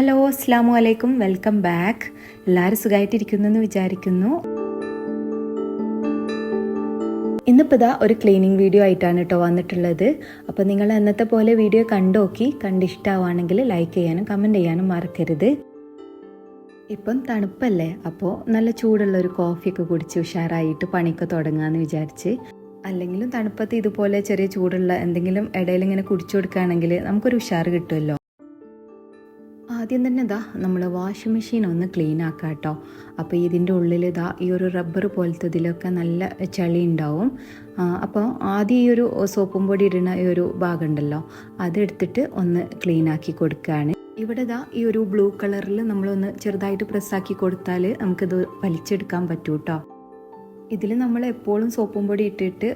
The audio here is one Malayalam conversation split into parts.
ഹലോ അസ്സാമു അലൈക്കും വെൽക്കം ബാക്ക് എല്ലാവരും സുഖമായിട്ടിരിക്കുന്നു എന്ന് വിചാരിക്കുന്നു. ഇന്നിപ്പോൾ ഇതാ ഒരു ക്ലീനിങ് വീഡിയോ ആയിട്ടാണ് കേട്ടോ വന്നിട്ടുള്ളത്. അപ്പോൾ നിങ്ങൾ അന്നത്തെ പോലെ വീഡിയോ കണ്ടോക്കി കണ്ടിഷ്ടമാവുകയാണെങ്കിൽ ലൈക്ക് ചെയ്യാനും കമന്റ് ചെയ്യാനും മറക്കരുത്. ഇപ്പം തണുപ്പല്ലേ അപ്പോൾ നല്ല ചൂടുള്ള ഒരു കോഫിയൊക്കെ കുടിച്ച് ഉഷാറായിട്ട് പണിയൊക്കെ തുടങ്ങാമെന്ന് വിചാരിച്ച്. അല്ലെങ്കിലും തണുപ്പത്ത് ഇതുപോലെ ചെറിയ ചൂടുള്ള എന്തെങ്കിലും ഇടയിൽ ഇങ്ങനെ കുടിച്ചു കൊടുക്കുകയാണെങ്കിൽ നമുക്കൊരു ഉഷാറ് കിട്ടുമല്ലോ. ആദ്യം തന്നെ ഇതാ നമ്മൾ വാഷിംഗ് മെഷീൻ ഒന്ന് ക്ലീൻ ആക്കാം കേട്ടോ അപ്പോൾ ഇതിന്റെ ഉള്ളിൽ ഇതാ ഈ ഒരു റബ്ബർ പോലത്തെ ഇതിലൊക്കെ നല്ല ചളി ഉണ്ടാവും അപ്പോൾ ആദ്യം ഈ ഒരു സോപ്പും പൊടി ഇടുന്ന ഈ ഒരു ഭാഗം ഉണ്ടല്ലോ അതെടുത്തിട്ട് ഒന്ന് ക്ലീൻ ആക്കി കൊടുക്കുകയാണ് ഇവിടെ ഇതാ ഈ ഒരു ബ്ലൂ കളറിൽ നമ്മളൊന്ന് ചെറുതായിട്ട് പ്രസ്സാക്കി കൊടുത്താൽ നമുക്കിത് വലിച്ചെടുക്കാൻ പറ്റൂ കേട്ടോ ഇതിൽ നമ്മൾ എപ്പോഴും സോപ്പും പൊടി ഇട്ടിട്ട്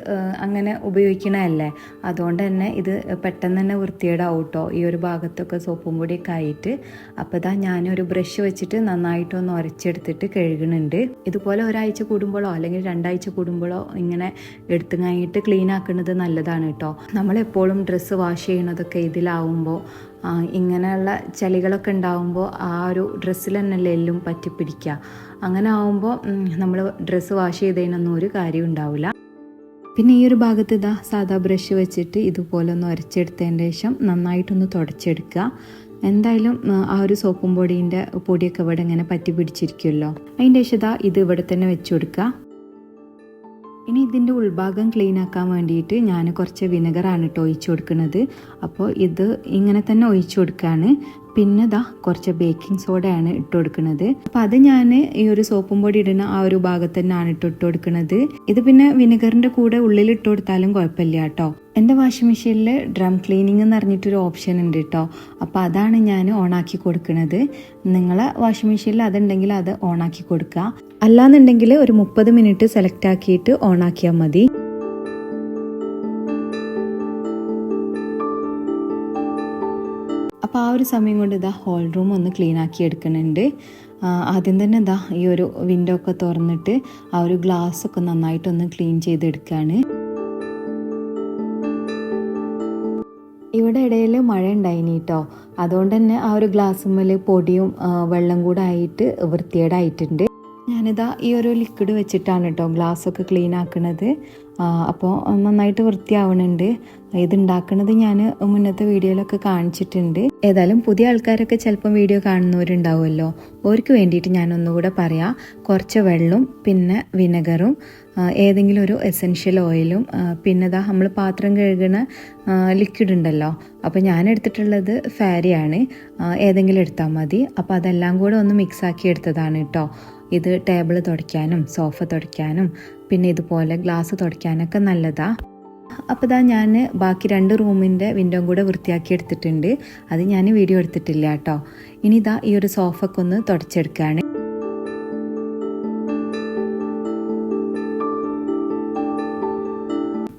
അങ്ങനെ ഉപയോഗിക്കണല്ലേ അതുകൊണ്ട് തന്നെ ഇത് പെട്ടെന്ന് തന്നെ വൃത്തിയേടാവും കേട്ടോ ഈ ഒരു ഭാഗത്തൊക്കെ സോപ്പും പൊടിയൊക്കെ ആയിട്ട്. അപ്പോൾ ഇതാ ഞാനൊരു ബ്രഷ് വെച്ചിട്ട് നന്നായിട്ടൊന്ന് ഉരച്ചെടുത്തിട്ട് കഴുകുന്നുണ്ട് ഇതുപോലെ ഒരാഴ്ച കൂടുമ്പോഴോ അല്ലെങ്കിൽ രണ്ടാഴ്ച കൂടുമ്പോഴോ ഇങ്ങനെ എടുത്തു കഴിഞ്ഞിട്ട് ക്ലീൻ ആക്കുന്നത് നല്ലതാണ് കേട്ടോ. നമ്മളെപ്പോഴും ഡ്രസ്സ് വാഷ് ചെയ്യണതൊക്കെ ഇതിലാവുമ്പോൾ ഇങ്ങനെയുള്ള ചളികളൊക്കെ ഉണ്ടാവുമ്പോൾ ആ ഒരു ഡ്രസ്സിൽ തന്നെയല്ലേ എല്ലാം പറ്റി പിടിക്കുക. അങ്ങനെ ആവുമ്പോൾ നമ്മൾ ഡ്രസ്സ് വാഷ് ചെയ്തതിനൊന്നും ഒരു കാര്യം ഉണ്ടാവില്ല. പിന്നെ ഈ ഒരു ഭാഗത്ത് ഇതാ സാധാ ബ്രഷ് വെച്ചിട്ട് ഇതുപോലെ ഒന്ന് ഉരച്ചെടുത്തതിന് ശേഷം നന്നായിട്ടൊന്ന് തുടച്ചെടുക്കുക. എന്തായാലും ആ ഒരു സോപ്പും പൊടീന്റെ പൊടിയൊക്കെ ഇവിടെ ഇങ്ങനെ പറ്റി പിടിച്ചിരിക്കുമല്ലോ. അതിന്റെ ശേഷം ഇതാ ഇത് ഇവിടെ തന്നെ വെച്ച് കൊടുക്കുക. ഇനി ഇതിന്റെ ഉൾഭാഗം ക്ലീൻ ആക്കാൻ വേണ്ടിയിട്ട് ഞാൻ കുറച്ച് വിനെഗറാണ് കേട്ടോ ഒഴിച്ചു കൊടുക്കുന്നത്. അപ്പോൾ ഇത് ഇങ്ങനെ തന്നെ ഒഴിച്ചു കൊടുക്കുകയാണ് പിന്നെ ദാ കുറച്ച് ബേക്കിംഗ് സോഡയാണ് ഇട്ട് കൊടുക്കുന്നത്. അപ്പം അത് ഞാൻ ഈ ഒരു സോപ്പും പൊടി ഇടുന്ന ആ ഒരു ഭാഗത്ത് തന്നെയാണ് ഇട്ട് ഇട്ട് കൊടുക്കുന്നത്. ഇത് പിന്നെ വിനെഗറിന്റെ കൂടെ ഉള്ളിൽ ഇട്ട് കൊടുത്താലും കുഴപ്പമില്ല കേട്ടോ എന്റെ വാഷിംഗ് മെഷീനിൽ ഡ്രം ക്ലീനിങ് എന്ന് പറഞ്ഞിട്ടൊരു ഓപ്ഷൻ ഉണ്ട് കേട്ടോ അപ്പോൾ അതാണ് ഞാൻ ഓണാക്കി കൊടുക്കുന്നത്. നിങ്ങളെ വാഷിംഗ് മെഷീനിൽ അതുണ്ടെങ്കിൽ അത് ഓണാക്കി കൊടുക്കുക. അല്ലാന്നുണ്ടെങ്കിൽ ഒരു മുപ്പത് മിനിറ്റ് സെലക്ട് ആക്കിയിട്ട് ഓൺ ഓണാക്കിയാൽ മതി. അപ്പോൾ ആ ഒരു സമയം കൊണ്ട് ഇതാ ഹോൾ റൂം ഒന്ന് ക്ലീൻ ആക്കി എടുക്കുന്നുണ്ട്. ആദ്യം തന്നെ ഇതാ ഈ ഒരു വിൻഡോ ഒക്കെ തുറന്നിട്ട് ആ ഒരു ഗ്ലാസ് ഒക്കെ നന്നായിട്ടൊന്ന് ക്ലീൻ ചെയ്തെടുക്കുകയാണ് ഇവിടെ ഇടയിൽ മഴ ഉണ്ടായിനി കേട്ടോ അതുകൊണ്ട് തന്നെ ആ ഒരു ഗ്ലാസ്സുമ്മൽ പൊടിയും വെള്ളം കൂടെ ആയിട്ട് വൃത്തികേടായിട്ടുണ്ട്. ഞാനിതാ ഈ ഒരു ലിക്വിഡ് വെച്ചിട്ടാണ് കേട്ടോ ഗ്ലാസ്സൊക്കെ ക്ലീൻ ആക്കുന്നത് അപ്പോൾ നന്നായിട്ട് വൃത്തിയാവണുണ്ട്. ഇതുണ്ടാക്കുന്നത് ഞാൻ മുന്നത്തെ വീഡിയോയിലൊക്കെ കാണിച്ചിട്ടുണ്ട്. ഏതായാലും പുതിയ ആൾക്കാരൊക്കെ ചിലപ്പം വീഡിയോ കാണുന്നവരുണ്ടാവുമല്ലോ. അവർക്ക് വേണ്ടിയിട്ട് ഞാൻ ഒന്നുകൂടെ പറയാം. കുറച്ച് വെള്ളവും പിന്നെ വിനെഗറും ഏതെങ്കിലും ഒരു എസെൻഷ്യൽ ഓയിലും പിന്നെ ഇതാ നമ്മൾ പാത്രം കഴുകുന്ന ലിക്വിഡ് ഉണ്ടല്ലോ. അപ്പോൾ ഞാൻ എടുത്തിട്ടുള്ളത് ഫാരിയാണ് ഏതെങ്കിലും എടുത്താൽ മതി. അപ്പോൾ അതെല്ലാം കൂടെ ഒന്ന് മിക്സ് ആക്കി എടുത്തതാണ് കേട്ടോ ഇത് ടേബിൾ തുടയ്ക്കാനും സോഫ തുടയ്ക്കാനും പിന്നെ ഇതുപോലെ ഗ്ലാസ് തുടയ്ക്കാനൊക്കെ നല്ലതാ. അപ്പോൾ ഇതാ ഞാൻ ബാക്കി രണ്ട് റൂമിന്റെ വിൻഡോ കൂടെ വൃത്തിയാക്കി എടുത്തിട്ടുണ്ട്. അത് ഞാൻ വീഡിയോ എടുത്തിട്ടില്ല കേട്ടോ. ഇനി ഇതാ ഈ ഒരു സോഫൊക്കെ ഒന്ന് തുടച്ചെടുക്കുകയാണ്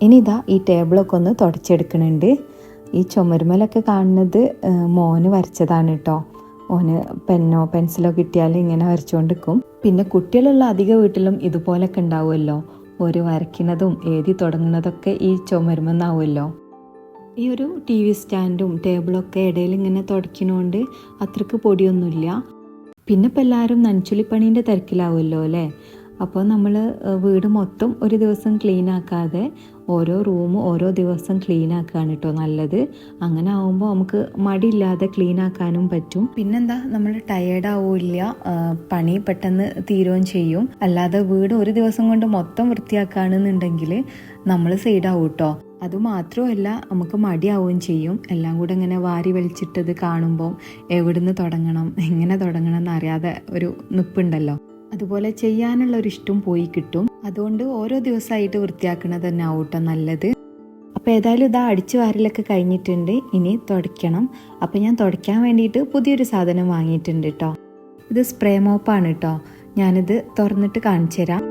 ഇനി ഇതാ ഈ ടേബിളൊക്കെ ഒന്ന് തുടച്ചെടുക്കണുണ്ട്. ഈ ചുമരുമലൊക്കെ കാണുന്നത് മോന് വരച്ചതാണ് കേട്ടോ. ഓന് പെന്നോ പെൻസിലോ കിട്ടിയാൽ ഇങ്ങനെ വരച്ചുകൊണ്ടിരിക്കും പിന്നെ കുട്ടികളുള്ള അധിക വീട്ടിലും ഇതുപോലൊക്കെ ഉണ്ടാവുമല്ലോ. ഒരു വരയ്ക്കുന്നതും എഴുതി തുടങ്ങുന്നതൊക്കെ ഈ ചുമരുമെന്നാവുമല്ലോ. ഈ ഒരു ടി വി സ്റ്റാൻഡും ടേബിളൊക്കെ ഇടയിൽ ഇങ്ങനെ തുടയ്ക്കുന്നതുകൊണ്ട് അത്രയ്ക്ക് പൊടിയൊന്നുമില്ല. പിന്നെ ഇപ്പം എല്ലാവരും നനച്ചുള്ളിപ്പണീന്റെ തിരക്കിലാവുമല്ലോ അല്ലേ? അപ്പോൾ നമ്മൾ വീട് മൊത്തം ഒരു ദിവസം ക്ലീൻ ആക്കാതെ ഓരോ റൂം ഓരോ ദിവസം ക്ലീൻ ആക്കുകയാണ് കേട്ടോ നല്ലത്. അങ്ങനെ ആവുമ്പോൾ നമുക്ക് മടിയില്ലാതെ ക്ലീൻ ആക്കാനും പറ്റും. പിന്നെന്താ നമ്മൾ ടയേർഡ് ആവില്ല പണി പെട്ടെന്ന് തീരുകയും ചെയ്യും. അല്ലാതെ വീട് ഒരു ദിവസം കൊണ്ട് മൊത്തം വൃത്തിയാക്കുകയാണെന്നുണ്ടെങ്കിൽ നമ്മൾ സൈഡാവും കേട്ടോ അതുമാത്രമല്ല നമുക്ക് മടിയാവുകയും ചെയ്യും. എല്ലാം കൂടെ ഇങ്ങനെ വാരി വലിച്ചിട്ടത് കാണുമ്പോൾ എവിടുന്ന് തുടങ്ങണം എങ്ങനെ തുടങ്ങണം എന്നറിയാതെ ഒരു നിപ്പുണ്ടല്ലോ. അതുപോലെ ചെയ്യാനുള്ള ഒരു ഇഷ്ടം പോയി കിട്ടും. അതുകൊണ്ട് ഓരോ ദിവസമായിട്ട് വൃത്തിയാക്കുന്നത് തന്നെ ആവട്ടെ നല്ലത്. അപ്പോൾ ഏതായാലും ഇതാ അടിച്ചു വാരലൊക്കെ കഴിഞ്ഞിട്ടുണ്ട്. ഇനി തുടയ്ക്കണം. അപ്പോൾ ഞാൻ തുടയ്ക്കാൻ വേണ്ടിയിട്ട് പുതിയൊരു സാധനം വാങ്ങിയിട്ടുണ്ട് കേട്ടോ ഇത് സ്പ്രേ മോപ്പാണ് കേട്ടോ ഞാനിത് തുറന്നിട്ട് കാണിച്ചു തരാം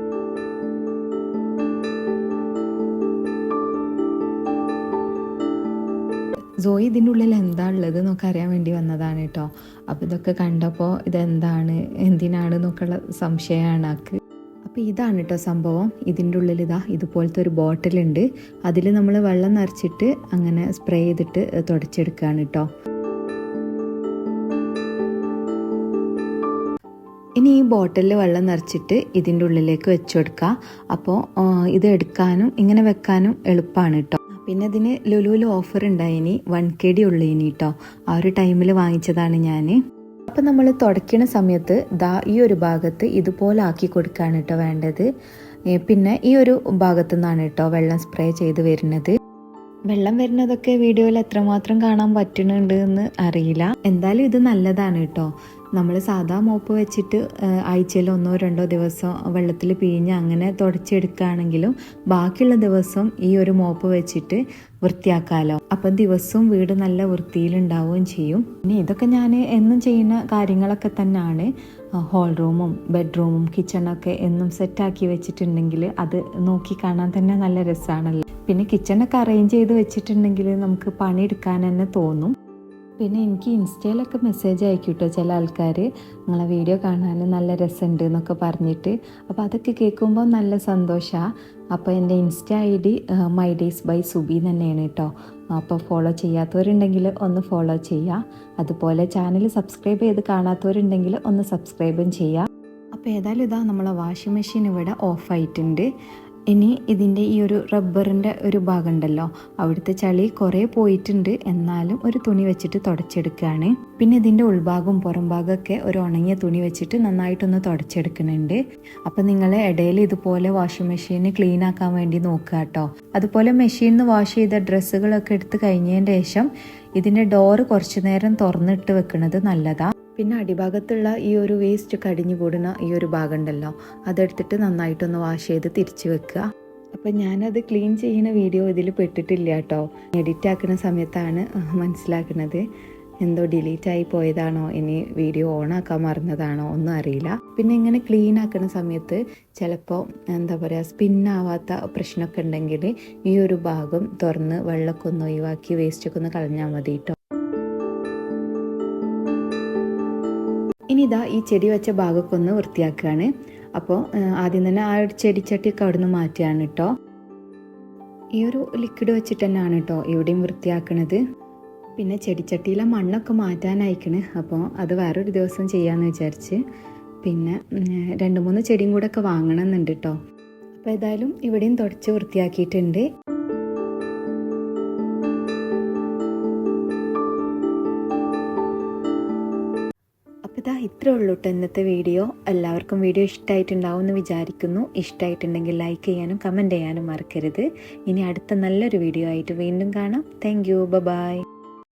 സോയി ഇതിന്റെ ഉള്ളിൽ എന്താ ഉള്ളത് എന്നൊക്കെ അറിയാൻ വേണ്ടി വന്നതാണ് കേട്ടോ. അപ്പോൾ ഇതൊക്കെ കണ്ടപ്പോൾ ഇതെന്താണ് എന്തിനാണ് എന്നൊക്കെയുള്ള സംശയമാണ് ആക്ക് അപ്പോൾ ഇതാണ് കേട്ടോ സംഭവം. ഇതിന്റെ ഉള്ളിൽ ഇതാ ഇതുപോലത്തെ ഒരു ബോട്ടിലുണ്ട് അതിൽ നമ്മൾ വെള്ളം നിറച്ചിട്ട് അങ്ങനെ സ്പ്രേ ചെയ്തിട്ട് തുടച്ചെടുക്കുകയാണ് കേട്ടോ. ഇനി ഈ ബോട്ടിലിൽ വെള്ളം നിറച്ചിട്ട് ഇതിന്റെ ഉള്ളിലേക്ക് വെച്ചു കൊടുക്കുക. അപ്പോൾ ഇത് എടുക്കാനും ഇങ്ങനെ വെക്കാനും എളുപ്പമാണ് കേട്ടോ. പിന്നെ ഇതിന് ലുലുവിൽ ഓഫർ ഉണ്ടായിനി വൺ കെ ഡി ഉള്ളതിനി കേട്ടോ ആ ഒരു ടൈമിൽ വാങ്ങിച്ചതാണ് ഞാൻ അപ്പം നമ്മൾ തുടയ്ക്കണ സമയത്ത് ദാ ഈ ഒരു ഭാഗത്ത് ഇതുപോലെ ആക്കി കൊടുക്കുകയാണ് കേട്ടോ വേണ്ടത്. പിന്നെ ഈ ഒരു ഭാഗത്തു നിന്നാണ് കേട്ടോ വെള്ളം സ്പ്രേ ചെയ്ത് വരുന്നത്. വെള്ളം വരുന്നതൊക്കെ വീഡിയോയിൽ എത്രമാത്രം കാണാൻ പറ്റുന്നുണ്ട് എന്ന് അറിയില്ല. എന്തായാലും ഇത് നല്ലതാണ് കേട്ടോ നമ്മൾ സാധാ മോപ്പ് വെച്ചിട്ട് ആഴ്ചയിൽ ഒന്നോ രണ്ടോ ദിവസം വെള്ളത്തിൽ പിഴിഞ്ഞ് അങ്ങനെ തുടച്ചെടുക്കുകയാണെങ്കിലും ബാക്കിയുള്ള ദിവസം ഈ ഒരു മോപ്പ് വെച്ചിട്ട് വൃത്തിയാക്കാമല്ലോ അപ്പം ദിവസവും വീട് നല്ല വൃത്തിയിലുണ്ടാവുകയും ചെയ്യും. പിന്നെ ഇതൊക്കെ ഞാൻ എന്നും ചെയ്യുന്ന കാര്യങ്ങളൊക്കെ തന്നെയാണ് ഹോൾ റൂമും ബെഡ്റൂമും കിച്ചണൊക്കെ എന്നും സെറ്റാക്കി വെച്ചിട്ടുണ്ടെങ്കിൽ അത് നോക്കി കാണാൻ തന്നെ നല്ല രസമാണല്ലോ പിന്നെ കിച്ചണൊക്കെ അറേഞ്ച് ചെയ്ത് വെച്ചിട്ടുണ്ടെങ്കിൽ നമുക്ക് പണിയെടുക്കാൻ തന്നെ തോന്നും. പിന്നെ എനിക്ക് ഇൻസ്റ്റയിലൊക്കെ മെസ്സേജ് അയക്കും കേട്ടോ ചില ആൾക്കാർ നിങ്ങളെ വീഡിയോ കാണാൻ നല്ല രസമുണ്ട് എന്നൊക്കെ പറഞ്ഞിട്ട്. അപ്പോൾ അതൊക്കെ കേൾക്കുമ്പോൾ നല്ല സന്തോഷമാണ് അപ്പോൾ എന്റെ insta ID my days by Subi തന്നെയാണ് കേട്ടോ. അപ്പോൾ ഫോളോ ചെയ്യാത്തവരുണ്ടെങ്കിൽ ഒന്ന് ഫോളോ ചെയ്യുക അതുപോലെ ചാനൽ സബ്സ്ക്രൈബ് ചെയ്ത് കാണാത്തവരുണ്ടെങ്കിൽ ഒന്ന് സബ്സ്ക്രൈബും ചെയ്യുക അപ്പോൾ ഏതായാലും ഇതാ നമ്മളെ വാഷിംഗ് മെഷീൻ ഇവിടെ ഓഫായിട്ടുണ്ട് ഇനി ഇതിന്റെ ഈ ഒരു റബ്ബറിന്റെ ഒരു ഭാഗം ഉണ്ടല്ലോ അവിടുത്തെ ചളി കുറേ പോയിട്ടുണ്ട്. എന്നാലും ഒരു തുണി വെച്ചിട്ട് തുടച്ചെടുക്കുകയാണ്. പിന്നെ ഇതിന്റെ ഉൾഭാഗവും പുറം ഭാഗമൊക്കെ ഒരു ഉണങ്ങിയ തുണി വെച്ചിട്ട് നന്നായിട്ടൊന്ന് തുടച്ചെടുക്കുന്നുണ്ട്. അപ്പം നിങ്ങൾ ഇടയിൽ ഇതുപോലെ വാഷിംഗ് മെഷീന് ക്ലീൻ ആക്കാൻ വേണ്ടി നോക്കുക കേട്ടോ. അതുപോലെ മെഷീനിൽ നിന്ന് വാഷ് ചെയ്ത ഡ്രസ്സുകളൊക്കെ എടുത്ത് കഴിഞ്ഞതിന് ശേഷം ഇതിന്റെ ഡോറ് കുറച്ച് നേരം തുറന്നിട്ട് വെക്കുന്നത് നല്ലതാണ് പിന്നെ അടിഭാഗത്തുള്ള ഈ ഒരു വേസ്റ്റ് കടിഞ്ഞു കൂടുന്ന ഈ ഒരു ഭാഗം ഉണ്ടല്ലോ അതെടുത്തിട്ട് നന്നായിട്ടൊന്ന് വാഷ് ചെയ്ത് തിരിച്ചു വെക്കുക. അപ്പം ഞാനത് ക്ലീൻ ചെയ്യുന്ന വീഡിയോ ഇതിൽ പെട്ടിട്ടില്ല കേട്ടോ. എഡിറ്റ് ആക്കുന്ന സമയത്താണ് മനസ്സിലാക്കുന്നത്. എന്തോ ഡിലീറ്റ് ആയി പോയതാണോ ഇനി വീഡിയോ ഓൺ ആക്കാൻ മറന്നതാണോ ഒന്നും അറിയില്ല. പിന്നെ ഇങ്ങനെ ക്ലീൻ ആക്കുന്ന സമയത്ത് ചിലപ്പോൾ എന്താ പറയുക സ്പിന്നാവാത്ത പ്രശ്നമൊക്കെ ഉണ്ടെങ്കിൽ ഈ ഒരു ഭാഗം തുറന്ന് വെള്ളമൊക്കെ ഒന്ന് ഒഴിവാക്കി വേസ്റ്റൊക്കെ ഒന്ന് കളഞ്ഞാൽ മതി കേട്ടോ. ഇനി ഇതാ ഈ ചെടി വെച്ച ഭാഗമൊക്കെ ഒന്ന് വൃത്തിയാക്കുകയാണ് അപ്പോൾ ആദ്യം തന്നെ ആ ഒരു ചെടിച്ചട്ടിയൊക്കെ അവിടെ നിന്ന് മാറ്റുകയാണ് കേട്ടോ ഈ ഒരു ലിക്വിഡ് വെച്ചിട്ട് തന്നെയാണ് കേട്ടോ ഇവിടെയും വൃത്തിയാക്കണത്. പിന്നെ ചെടിച്ചട്ടിയിലെ മണ്ണൊക്കെ മാറ്റാനായിക്കണ്. അപ്പോൾ അത് വേറൊരു ദിവസം ചെയ്യാമെന്ന് വിചാരിച്ച്. പിന്നെ രണ്ട് മൂന്ന് ചെടിയും കൂടെ ഒക്കെ വാങ്ങണമെന്നുണ്ട് കേട്ടോ അപ്പോൾ ഏതായാലും ഇവിടെയും തുടച്ച് വൃത്തിയാക്കിയിട്ടുണ്ട്. ഇതാ ഇത്രേ ഉള്ളൂ കേട്ടോ ഇന്നത്തെ വീഡിയോ. എല്ലാവർക്കും വീഡിയോ ഇഷ്ടമായിട്ടുണ്ടാവും എന്ന് വിചാരിക്കുന്നു. ഇഷ്ടമായിട്ടുണ്ടെങ്കിൽ ലൈക്ക് ചെയ്യാനും കമന്റ് ചെയ്യാനും മറക്കരുത്. ഇനി അടുത്ത നല്ലൊരു വീഡിയോ ആയിട്ട് വീണ്ടും കാണാം. Thank you by